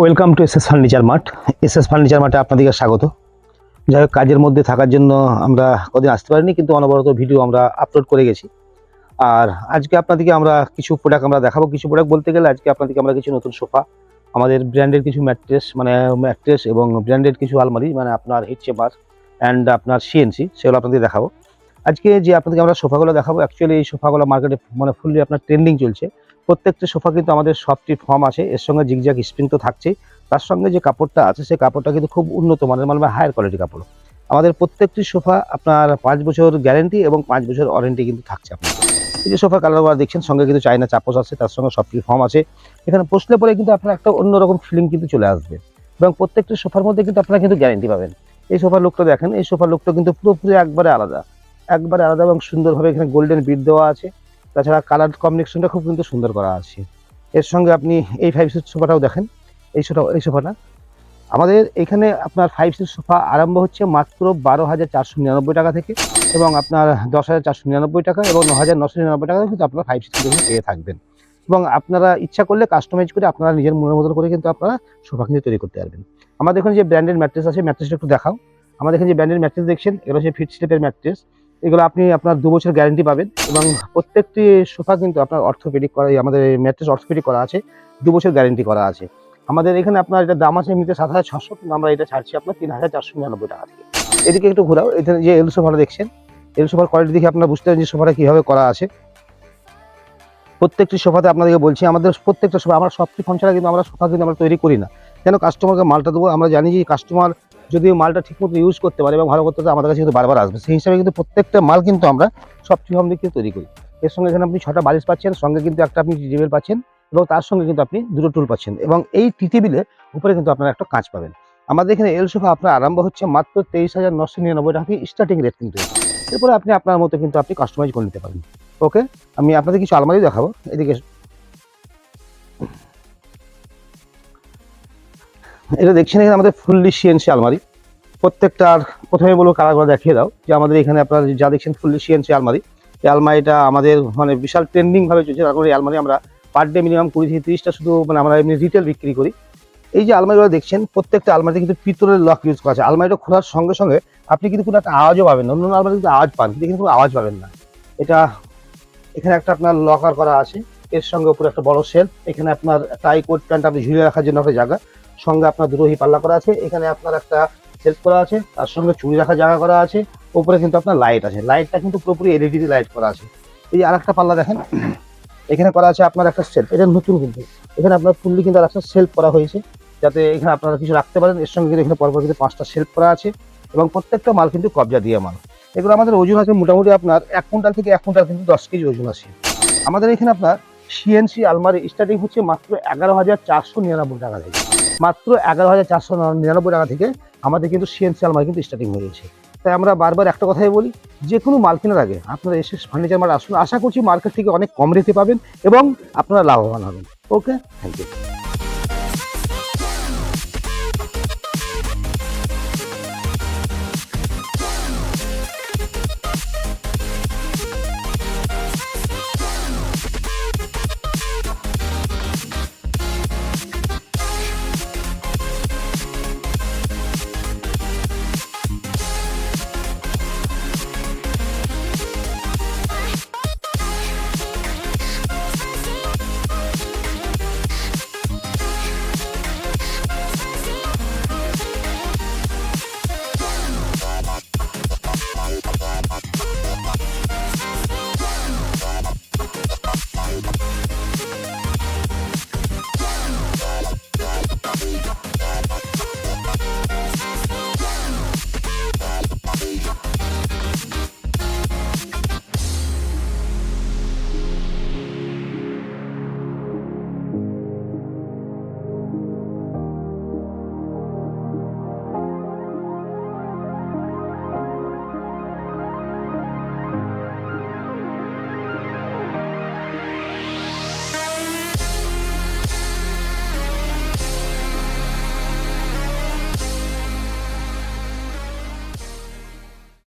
Welcome to S furniture mart S S furniture মার্টে আপনাদেরকে স্বাগত। যাই হোক, কাজের মধ্যে থাকার জন্য আমরা কদিন আসতে পারিনি, কিন্তু অনবরত ভিডিও আমরা আপলোড করে গেছি। আর আজকে আপনাদেরকে আমরা কিছু প্রোডাক্ট আমরা দেখাবো। কিছু প্রোডাক্ট বলতে গেলে আজকে আপনাদেরকে আমরা কিছু নতুন সোফা, আমাদের ব্র্যান্ডের কিছু ম্যাট্রেস মানে ম্যাট্রেস এবং ব্র্যান্ডেড কিছু আলমারি মানে আপনার হিট চেম্বার অ্যান্ড আপনার সিএনসি সেগুলো আপনাদের দেখাবো। আজকে যে আপনাদেরকে আমরা সোফাগুলো দেখাবো অ্যাকচুয়ালি এই সোফাগুলো মার্কেটে মানে ফুললি আপনার ট্রেন্ডিং চলছে। প্রত্যেকটা সোফা কিন্তু আমাদের সফটি ফর্ম আছে, এর সঙ্গে জিগজ্যাগ স্প্রিং তো থাকছেই। তার সঙ্গে যে কাপড়টা আছে, সেই কাপড়টা কিন্তু খুব উন্নত মানের মানে হায়ার কোয়ালিটি কাপড়। আমাদের প্রত্যেকটি সোফা আপনার পাঁচ বছর গ্যারেন্টি এবং পাঁচ বছর ওয়ারেন্টি কিন্তু থাকছে আপনার। এই যে সোফা কালার দেখছেন, সঙ্গে কিন্তু চাইনা চাপস আছে, তার সঙ্গে সফটি ফর্ম আছে। এখানে বসলে পরে কিন্তু আপনার একটা অন্যরকম ফিলিং কিন্তু চলে আসবে। এবং প্রত্যেকটি সোফার মধ্যে কিন্তু আপনারা কিন্তু গ্যারেন্টি পাবেন। এই সোফার লুকটা দেখেন, এই সোফার লুকটা কিন্তু পুরোপুরি একবারে আলাদা। একবারে আলাদা এবং সুন্দরভাবে এখানে গোল্ডেন বিট দেওয়া আছে। তাছাড়া কালার কম্বিনেশনটা খুব কিন্তু সুন্দর করা আছে। এর সঙ্গে আপনি এই ফাইভ সিট সোফাটাও দেখেন। এই সোফা এই সোফাটা। আমাদের এখানে আপনার ফাইভ সিট সোফা আরম্ভ হচ্ছে মাত্র বারো হাজার চারশো নিরানব্বই টাকা থেকে এবং আপনার দশ হাজার চারশো নিরানব্বই টাকা এবং ন হাজার নশো নিরানব্বই টাকা কিন্তু আপনারা ফাইভ সিট পেয়ে থাকবেন। এবং আপনারা ইচ্ছা করলে কাস্টমাইজ করে আপনারা নিজের মনের মতন করে কিন্তু আপনারা সোফা কিন্তু তৈরি করতে পারবেন। আমাদের এখানে যে ব্র্যান্ডেড ম্যাট্রেস আছে ম্যাট্রেসটা একটু দেখাও। আমাদের এখানে যে ব্র্যান্ডেড ম্যাট্রেস দেখছেন এগুলো হচ্ছে ফিট স্লিপের ম্যাট্রেস এগুলো আপনি আপনার দু বছর গ্যারেন্টি পাবেন এবং প্রত্যেকটি সোফা কিন্তু আপনার অর্থোপেডিক করা আমাদের ম্যাট্রেস অর্থোপেডিক করা আছে, দু বছর গ্যারেন্টি করা আছে। আমাদের এখানে আপনার এটা দাম আছে এমনিতে সাত হাজার ছশো, কিন্তু আমরা এটা ছাড়ছি আপনার তিন হাজার চারশো নিরানব্বই টাকা থেকে। এদিকে একটু ঘোরাও, এখানে যে এল সোফাটা দেখছেন এল সোফার কোয়ালিটি দেখে আপনারা বুঝতে পারেন যে সোফাটা কীভাবে করা আছে। প্রত্যেকটি সোফাতে আপনাদেরকে বলছি, আমাদের প্রত্যেকটা সোফা, আমরা সবটি ফোন ছাড়া কিন্তু আমরা সোফা কিন্তু আমরা তৈরি করি না। কেন কাস্টমারকে মালটা দেবো? আমরা জানি যে কাস্টমার যদি মালটা ঠিকমতো ইউজ করতে পারে এবং ভালো করতে আমাদের কাছে কিন্তু বারবার আসবে। সেই হিসাবে কিন্তু প্রত্যেকটা মাল কিন্তু আমরা সব দিয়ে কিন্তু তৈরি করি। এর সঙ্গে এখানে আপনি ছটা বালিশ পাচ্ছেন, সঙ্গে কিন্তু একটা আপনি টেবিল পাচ্ছেন এবং তার সঙ্গে কিন্তু আপনি দুটো টুল পাচ্ছেন এবং এই টি টেবিলে উপরে কিন্তু আপনারা একটা কাঁচ পাবেন। আমাদের এখানে এল সোফা আপনার আরম্ভ হচ্ছে মাত্র তেইশ হাজার নশো নিরানব্বই টাকা স্টার্টিং রেট কিন্তু এরপরে আপনি আপনার মতো কিন্তু আপনি কাস্টমাইজ করে নিতে পারেন। ওকে আমি আপনাদের কিছু আলমারি দেখাবো। এদিকে এটা দেখছেন এখানে আমাদের ফুললি সিএনসি আলমারি। প্রত্যেকটার প্রথমে বলব কালারগুলো দেখিয়ে দাও, যে আমাদের এখানে আপনারা যা দেখছেন ফুললি সিএনসি আলমারি। এই আলমারিটা আমাদের মানে বিশাল ট্রেন্ডিং ভাবে চলছে তারপরে এই আলমারি আমরা পার ডে মিনিমাম কুড়ি থেকে তিরিশটা শুধু মানে আমরা এমনি রিটেল বিক্রি করি। এই যে আলমারিগুলো দেখছেন, প্রত্যেকটা আলমারিতে কিন্তু পিতলের লক ইউজ করা আছে। আলমারিটা খোলার সঙ্গে সঙ্গে আপনি কিন্তু কোনো একটা আওয়াজও পাবেন না, অন্য আলমারি কিন্তু আওয়াজ পান, কিন্তু কোনো আওয়াজ পাবেন না। এটা এখানে একটা আপনার লকার করা আছে। এর সঙ্গে উপরে একটা বড় সেল এখানে আপনার টাই কোট প্যান্ট আপনি ঝুলিয়ে রাখার জন্য একটা জায়গা। সঙ্গে আপনার দুটো হি পাল্লা করা আছে। এখানে আপনার একটা সেলফ করা আছে। তার সঙ্গে চুড়ি রাখার জায়গা করা আছে। উপরে কিন্তু আপনার লাইট আছে। লাইটটা কিন্তু পুরোপুরি এলইডি লাইট করা আছে। এই যে আরেকটা পাল্লা দেখেন। এখানে করা আছে আপনার একটা সেলফ এটা নতুন কিন্তু। এখানে আপনার ফুললি কিন্তু আর একটা সেলফ করা হয়েছে। যাতে এখানে আপনারা কিছু রাখতে পারেন। এর সঙ্গে কিন্তু এখানে পরপর কিন্তু পাঁচটা সেলফ করা আছে। এবং প্রত্যেকটা মাল কিন্তু কবজা দিয়ে মাল। এগুলো আমাদের ওজন আছে মোটামুটি আপনার এক কুইন্টাল থেকে এক কুইন্টাল কিন্তু দশ কেজি ওজন আছে। আমাদের এখানে আপনার সিএনসি আলমারি স্টার্টিং হচ্ছে মাত্র এগারো হাজার চারশো নিরানব্বই টাকা থেকে। মাত্র এগারো হাজার চারশো নিরানব্বই টাকা থেকে আমাদের কিন্তু সিএনসি আলমারি কিন্তু স্টার্টিং হয়ে গেছে। তাই আমরা বারবার একটা কথাই বলি, যে কোনো মাল কেনার আগে আপনারা এসে ফার্নিচার মার্ট আসুন। আশা করছি মার্কেট থেকে অনেক কম রেটে পাবেন এবং আপনারা লাভবান হবেন। Okay thank you